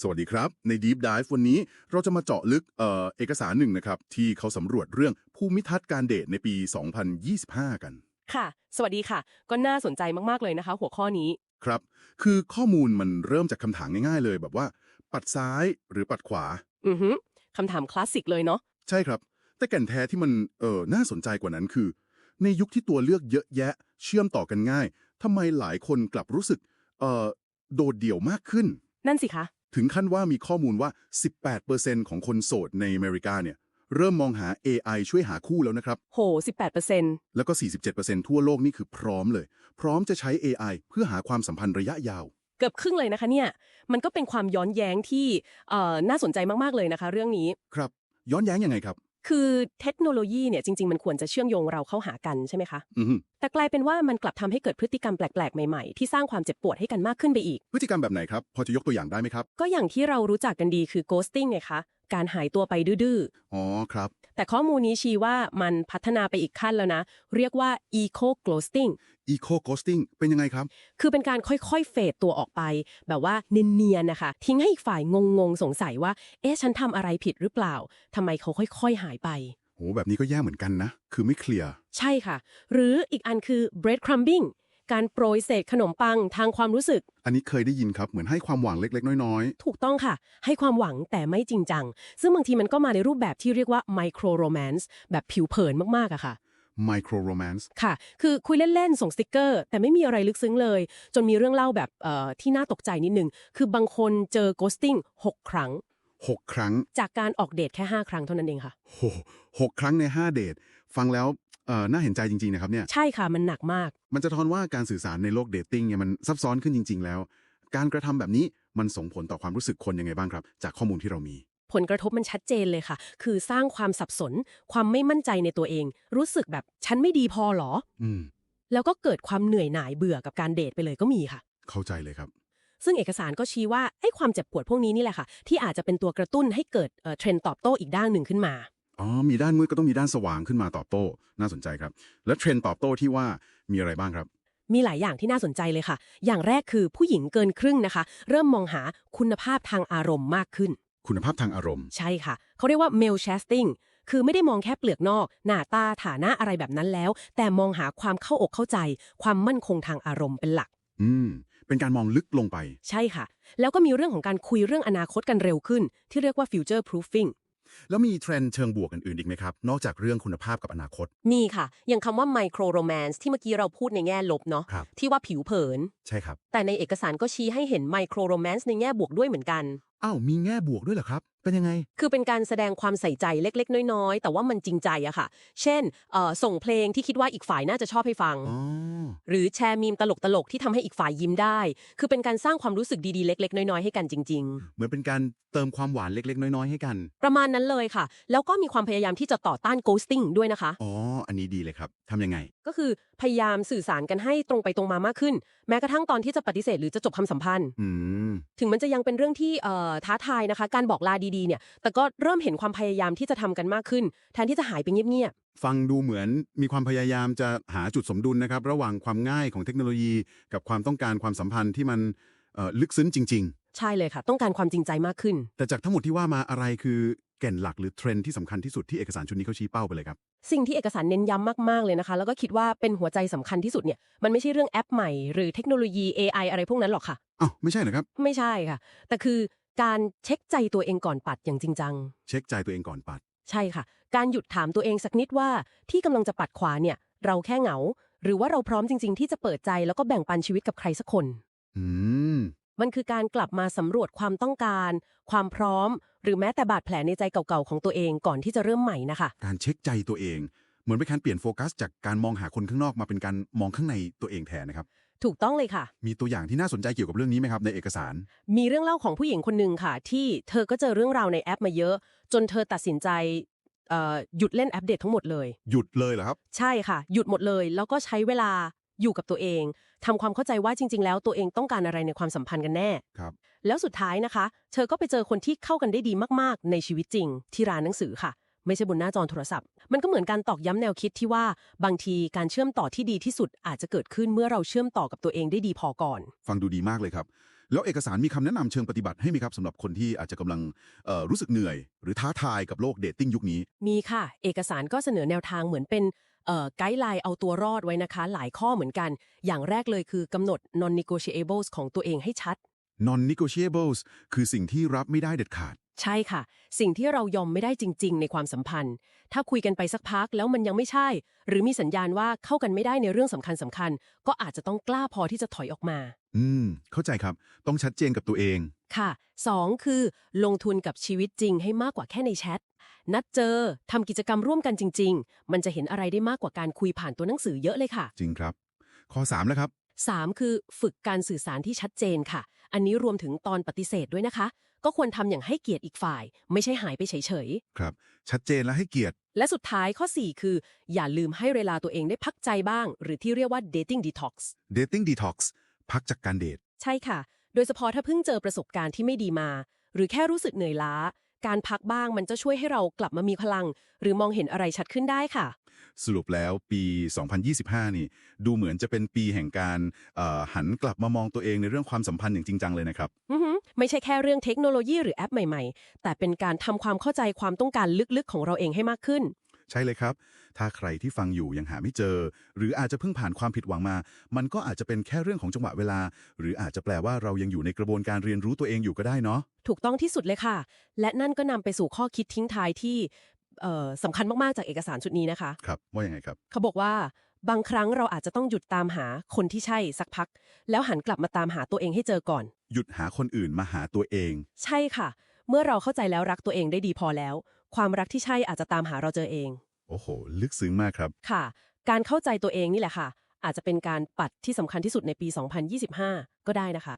สวัสดีครับ ใน Deep Dive วันนี้เราจะมาเจาะลึกเอ่อเอกสารหนึ่งนะครับ ที่เขาสำรวจเรื่องภูมิทัศน์การเดทในปี 2025 กัน ค่ะ สวัสดีค่ะ ก็น่าสนใจมากๆเลยนะคะ หัวข้อนี้ ครับ คือข้อมูลมันเริ่มจากคำถามง่ายๆเลยแบบว่า ปัดซ้ายหรือปัดขวา อือฮึคำถามคลาสสิกเลยเนาะ ใช่ครับ แต่แก่นแท้ที่มันเออน่าสนใจกว่านั้นคือ ในยุคที่ตัวเลือกเยอะแยะ เชื่อมต่อกันง่ายทำไมหลายคนกลับรู้สึกเออโดดเดี่ยวมากขึ้น นั่นสิคะ ถึงขั้นว่ามีข้อมูลว่า 18%ของคนโสดในอเมริกาเนี่ยเริ่มมองหา AI ช่วยหาคู่แล้วนะครับ โห 18%แล้วก็ 47%ทั่วโลกนี่คือพร้อมเลย พร้อมจะใช้ AI เพื่อหาความสัมพันธ์ระยะยาว เกือบครึ่งเลยนะคะเนี่ย มันก็เป็นความย้อนแย้งที่เอ่อน่าสนใจมาก ๆ เลยนะคะ เรื่องนี้ ครับ ย้อนแย้งยังไงครับ คือเทคโนโลยีเนี่ยจริง ๆ มันควรจะเชื่อมโยงเราเข้าหากันใช่ไหมคะ อือฮึแต่กลายเป็นว่ามันกลับทำให้เกิดพฤติกรรมแปลกๆ ใหม่ๆ ที่สร้างความเจ็บปวดให้กันมากขึ้นไปอีก พฤติกรรมแบบไหนครับ พอจะยกตัวอย่างได้ไหมครับ ก็อย่างที่เรารู้จักกันดีคือ ghosting ไงคะ การหายตัวไปดื้ออ๋อครับๆแต่ข้อมูลนี้ชี้ว่ามันพัฒนาไปอีกขั้นแล้วนะ เรียกว่า eco ghosting eco ghosting เป็นยังไงครับ คือเป็นการค่อยๆ เฟดตัวออกไป แบบว่าเนียนๆนะคะ ทิ้งให้อีกฝ่ายงงๆ สงสัยว่า เอ๊ะ ฉันทำอะไรผิดหรือเปล่าทำไมเขาค่อยๆ หายไปโหแบบนี้ก็แย่เหมือนกันนะ คือไม่เคลียร์ ใช่ค่ะ หรืออีกอันคือ bread crumbing การโปรยเศษขนมปังทางความรู้สึก อันนี้เคยได้ยินครับ เหมือนให้ความหวังเล็กๆ น้อยถูกต้องค่ะ ให้ความหวังแต่ไม่จริงจัง ซึ่งบางทีมันก็มาในรูปแบบที่เรียกว่า micro romance แบบผิวเผินมากๆอะค่ะ ๆ micro romance ค่ะ คือคุยเล่น ๆ ส่งสติกเกอร์ แต่ไม่มีอะไรลึกซึ้งเลย จนมีเรื่องเล่าแบบเอ่อที่น่าตกใจนิดนึง คือบางคนเจอ ghosting 6 ครั้ง 6 ครั้งจากการออกเดทแค่ 5 ครั้งเท่านั้นเองค่ะ โหหกครั้งใน 5 เดท ฟังแล้ว เอ่อน่าเห็นใจจริงๆนะครับเนี่ยใช่ค่ะมันหนักมาก มันจะทอนว่าการสื่อสารในโลกเดทติ้งเนี่ยมันซับซ้อนขึ้นจริง ๆ แล้ว การกระทำแบบนี้มันส่งผลต่อความรู้สึกคนยังไงบ้างครับ จากข้อมูลที่เรามี ผลกระทบมันชัดเจนเลยค่ะ คือสร้างความสับสน ความไม่มั่นใจในตัวเอง รู้สึกแบบฉันไม่ดีพอเหรอ อืม แล้วก็เกิดความเหนื่อยหน่ายเบื่อกับการเดทไปเลยก็มีค่ะ เข้าใจเลยครับ ซึ่งเอกสารก็ชี้ว่าไอ้ความเจ็บปวดพวกนี้นี่แหละค่ะ ที่อาจจะเป็นตัวกระตุ้นให้เกิดเอ่อเทรนด์ตอบโต้อีกด้านหนึ่งขึ้นมา อ๋อ มีด้านมืดก็ต้องมีด้านสว่างขึ้นมาตอบโต้ น่าสนใจครับ และเทรนด์ตอบโต้ที่ว่ามีอะไรบ้างครับ มีหลายอย่างที่น่าสนใจเลยค่ะ อย่างแรกคือผู้หญิงเกินครึ่งนะคะ เริ่มมองหาคุณภาพทางอารมณ์มากขึ้น คุณภาพทางอารมณ์ ใช่ค่ะ เขาเรียกว่า male shafting คือไม่ได้มองแค่เปลือกนอก หน้าตาฐานะอะไรแบบนั้นแล้ว แต่มองหาความเข้าอกเข้าใจ ความมั่นคงทางอารมณ์เป็นหลัก อืม เป็นการมองลึกลงไป ใช่ค่ะ แล้วก็มีเรื่องของการคุยเรื่องอนาคตกันเร็วขึ้น ที่เรียกว่า future proofing แล้วมีเทรนด์เชิงบวกอื่นๆอีกไหมครับ นอกจากเรื่องคุณภาพกับอนาคต มีค่ะ อย่างคำว่า micro romance ที่เมื่อกี้เราพูดในแง่ลบเนาะครับ ที่ว่าผิวเผิน ใช่ครับ แต่ในเอกสารก็ชี้ให้เห็น micro romance ในแง่บวกด้วยเหมือนกัน อ้าวมีแง่บวกด้วยเหรอครับ เป็นยังไง คือเป็นการแสดงความใส่ใจเล็ก ๆ น้อยๆ แต่ว่ามันจริงใจอะค่ะ เช่นเอ่อส่งเพลงที่คิดว่าอีกฝ่ายน่าจะชอบให้ฟัง อ๋อ หรือแชร์มีมตลกๆที่ทำให้อีกฝ่ายยิ้มได้ คือเป็นการสร้างความรู้สึกดีๆเล็ก ๆ น้อยๆให้กันจริงเหมือนเป็นการเติมความหวานเล็ก ๆ น้อย ๆ ให้กันๆประมาณนั้นเลยค่ะ แล้วก็มีความพยายามที่จะต่อต้าน ghosting ด้วยนะคะ อ๋อ อันนี้ดีเลยครับทำยังไง ก็คือพยายามสื่อสารกันให้ตรงไปตรงมามากขึ้น แม้กระทั่งตอนที่จะปฏิเสธหรือจะจบความสัมพันธ์ อืม ถึงมันจะยังเป็นเรื่องที่เอ่อท้าทายนะคะ การบอกลาดีๆเนี่ย แต่ก็เริ่มเห็นความพยายามที่จะทำกันมากขึ้น แทนที่จะหายไปเงียบฟังดูเหมือนมีความพยายามจะหาจุดสมดุลนะครับ ระหว่างความง่ายของเทคโนโลยี กับความต้องการความสัมพันธ์ที่มันเอ่อลึกซึ้งจริง ๆ ใช่เลยค่ะ ต้องการความจริงใจมากขึ้นๆแต่จากทั้งหมดที่ว่ามาอะไรคือแก่นหลักหรือเทรนด์ที่สำคัญที่สุดที่เอกสารชุดนี้เขาชี้เป้าไปเลยครับ สิ่งที่เอกสารเน้นย้ำมากๆเลยนะคะ แล้วก็คิดว่าเป็นหัวใจสำคัญที่สุดเนี่ย มันไม่ใช่เรื่องแอปใหม่หรือเทคโนโลยี AI อะไรพวกนั้นหรอกค่ะ อ้าวไม่ใช่เหรอครับ ไม่ใช่ค่ะ แต่คือ การเช็คใจตัวเองก่อนปัดอย่างจริงจัง เช็คใจตัวเองก่อนปัด ใช่ค่ะ การหยุดถามตัวเองสักนิดว่าที่กำลังจะปัดขวาเนี่ย เราแค่เหงา หรือว่าเราพร้อมจริง ๆ ที่จะเปิดใจแล้วก็แบ่งปันชีวิตกับใครสักคน อืม มันคือการกลับมาสำรวจความต้องการ ความพร้อม หรือแม้แต่บาดแผลในใจเก่าๆของตัวเองก่อนที่จะเริ่มใหม่นะคะ การเช็คใจตัวเอง เหมือนเป็นการเปลี่ยนโฟกัส จากการมองหาคนข้างนอกมาเป็นการมองข้างในตัวเองแทนนะครับ ถูกต้องเลยค่ะ มีตัวอย่างที่น่าสนใจเกี่ยวกับเรื่องนี้ไหมครับในเอกสาร มีเรื่องเล่าของผู้หญิงคนหนึ่งค่ะ ที่เธอก็เจอเรื่องราวในแอปมาเยอะ จนเธอตัดสินใจเอ่อหยุดเล่นแอปเดททั้งหมดเลย หยุดเลยเหรอครับ ใช่ค่ะ หยุดหมดเลย แล้วก็ใช้เวลาอยู่กับตัวเองทำความเข้าใจว่าจริง ๆ แล้วตัวเองต้องการอะไรในความสัมพันธ์กันแน่ ครับ แล้วสุดท้ายนะคะ เธอก็ไปเจอคนที่เข้ากันได้ดีมากๆ ในชีวิตจริง ที่ร้านหนังสือค่ะ ไม่ใช่บนหน้าจอโทรศัพท์ มันก็เหมือนการตอกย้ำแนวคิดที่ว่าบางทีการเชื่อมต่อที่ดีที่สุดอาจจะเกิดขึ้นเมื่อเราเชื่อมต่อกับตัวเองได้ดีพอก่อน ฟังดูดีมากเลยครับ แล้วเอกสารมีคำแนะนำเชิงปฏิบัติให้ไหมครับสำหรับคนที่อาจจะกำลังเอ่อรู้สึกเหนื่อย หรือท้าทายกับโลกเดทติ้งยุคนี้ มีค่ะ เอกสารก็เสนอแนวทางเหมือนเป็นเอ่อไกด์ไลน์เอาตัวรอดไว้นะคะ หลายข้อเหมือนกัน อย่างแรกเลยคือกำหนด non negotiables ของตัวเองให้ชัด non negotiables คือสิ่งที่รับไม่ได้เด็ดขาด ใช่ค่ะ สิ่งที่เรายอมไม่ได้จริง ๆ ในความสัมพันธ์ ถ้าคุยกันไปสักพักแล้วมันยังไม่ใช่ หรือมีสัญญาณว่าเข้ากันไม่ได้ในเรื่องสำคัญสำคัญๆก็อาจจะต้องกล้าพอที่จะถอยออกมา อืม เข้าใจครับ ต้องชัดเจนกับตัวเอง ค่ะ 2 คือ ลงทุนกับชีวิตจริงให้มากกว่าแค่ในแชท นัดเจอทำกิจกรรมร่วมกันจริง ๆ มันจะเห็นอะไรได้มากกว่าการคุยผ่านตัวหนังสือเยอะเลยค่ะ จริงครับ ข้อ3แล้วครับ 3 คือ ฝึกการสื่อสารที่ชัดเจนค่ะ อันนี้รวมถึงตอนปฏิเสธด้วยนะคะ ก็ควรทำอย่างให้เกียรติอีกฝ่าย ไม่ใช่หายไปเฉยครับ ชัดเจนและให้เกียรติ ๆ และสุดท้ายข้อ 4 คือ อย่าลืมให้เวลาตัวเองได้พักใจบ้าง หรือที่เรียกว่า dating detox dating detox พักจากการเดท ใช่ค่ะ โดยเฉพาะถ้าเพิ่งเจอประสบการณ์ที่ไม่ดีมา หรือแค่รู้สึกเหนื่อยล้า การพักบ้างมันจะช่วยให้เรากลับมามีพลัง หรือมองเห็นอะไรชัดขึ้นได้ค่ะ สรุปแล้วปี 2025 นี่ ดูเหมือนจะเป็นปีแห่งการเอ่อหันกลับมามองตัวเองในเรื่องความสัมพันธ์อย่างจริงจังเลยนะครับอือหือไม่ใช่แค่เรื่องเทคโนโลยีหรือแอปใหม่ๆ แต่เป็นการทำความเข้าใจความต้องการลึกๆ ของเราเองให้มากขึ้นใช่เลยครับ ถ้าใครที่ฟังอยู่ยังหาไม่เจอ หรืออาจจะเพิ่งผ่านความผิดหวังมา มันก็อาจจะเป็นแค่เรื่องของจังหวะเวลา หรืออาจจะแปลว่าเรายังอยู่ในกระบวนการเรียนรู้ตัวเองอยู่ก็ได้เนาะ ถูกต้องที่สุดเลยค่ะ และนั่นก็นำไปสู่ข้อคิดทิ้งท้ายที่เอ่อ สำคัญมากๆจากเอกสารชุดนี้นะคะ ครับ ว่ายังไงครับ เขาบอกว่าบางครั้งเราอาจจะต้องหยุดตามหาคนที่ใช่สักพัก แล้วหันกลับมาตามหาตัวเองให้เจอก่อน หยุดหาคนอื่นมาหาตัวเอง ใช่ค่ะ เมื่อเราเข้าใจแล้วรักตัวเองได้ดีพอแล้ว ความรักที่ใช่อาจจะตามหาเราเจอเอง โอ้โห ลึกซึ้งมากครับ ค่ะ การเข้าใจตัวเองนี่แหละค่ะ อาจจะเป็นการปัดที่สำคัญที่สุดในปี 2025 ก็ได้นะคะ